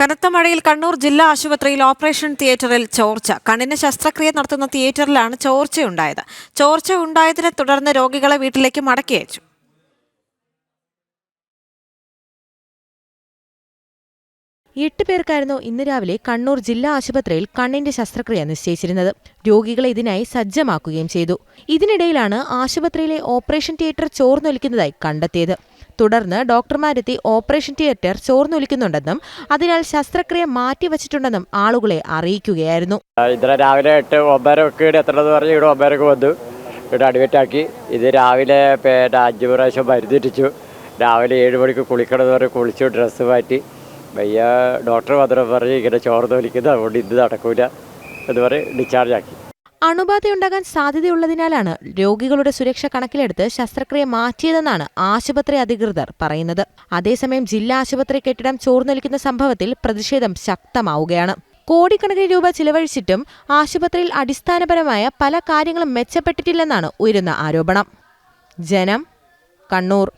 കനത്ത മഴയിൽ കണ്ണൂർ ജില്ലാ ആശുപത്രിയിൽ ഓപ്പറേഷൻ തിയേറ്ററിൽ ചോർച്ച. കണ്ണിന് ശസ്ത്രക്രിയ നടത്തുന്ന തിയേറ്ററിലാണ് ചോർച്ചയുണ്ടായത്. ചോർച്ച ഉണ്ടായതിനെ തുടർന്ന് രോഗികളെ വീട്ടിലേക്ക് മടക്കി അയച്ചു. എട്ട് പേർക്കായിരുന്നു ഇന്ന് രാവിലെ കണ്ണൂർ ജില്ലാ ആശുപത്രിയിൽ കണ്ണിന്റെ ശസ്ത്രക്രിയ നിശ്ചയിച്ചിരുന്നത്. രോഗികളെ ഇതിനായി സജ്ജമാക്കുകയും ചെയ്തു. ഇതിനിടയിലാണ് ആശുപത്രിയിലെ ഓപ്പറേഷൻ തിയേറ്റർ ചോർന്നൊലിക്കുന്നതായി കണ്ടെത്തിയത്. തുടർന്ന് ഡോക്ടർമാരെത്തി ഓപ്പറേഷൻ തിയേറ്റർ ചോർന്നൊലിക്കുന്നുണ്ടെന്നും അതിനാൽ ശസ്ത്രക്രിയ മാറ്റിവച്ചിട്ടുണ്ടെന്നും ആളുകളെ അറിയിക്കുകയായിരുന്നു. ഇന്നലെ രാവിലെ എട്ട് ഇവിടെ എത്തണമെന്ന് പറഞ്ഞ് ഇവിടെ ഒമ്പരക്ക് വന്നു. ഇവിടെ അഡ്മിറ്റ് ആക്കി ഇത് രാവിലെ പിന്നെ അഞ്ച് പ്രാവശ്യം മരുന്നിട്ടിച്ചു രാവിലെ ഏഴ് മണിക്ക് കുളിക്കണമെന്ന് പറഞ്ഞ് കുളിച്ചു ഡ്രസ്സ് മാറ്റി. വയ്യ ഡോക്ടർ മാത്രം പറഞ്ഞ് ഇങ്ങനെ ചോർന്ന് വലിക്കുന്നത് അതുകൊണ്ട് ഇന്ന് നടക്കൂല എന്ന് പറഞ്ഞ് ഡിസ്ചാർജ് ആക്കി. അണുബാധയുണ്ടാകാൻ സാധ്യതയുള്ളതിനാലാണ് രോഗികളുടെ സുരക്ഷ കണക്കിലെടുത്ത് ശസ്ത്രക്രിയ മാറ്റിയതെന്നാണ് ആശുപത്രി അധികൃതർ പറയുന്നത്. അതേസമയം ജില്ലാ ആശുപത്രി കെട്ടിടം ചോർന്നൊലിക്കുന്ന സംഭവത്തിൽ പ്രതിഷേധം ശക്തമാവുകയാണ്. കോടിക്കണക്കിന് രൂപ ചിലവഴിച്ചിട്ടും ആശുപത്രിയിൽ അടിസ്ഥാനപരമായ പല കാര്യങ്ങളും മെച്ചപ്പെട്ടിട്ടില്ലെന്നാണ് ഉയരുന്ന ആരോപണം. ജനം കണ്ണൂർ.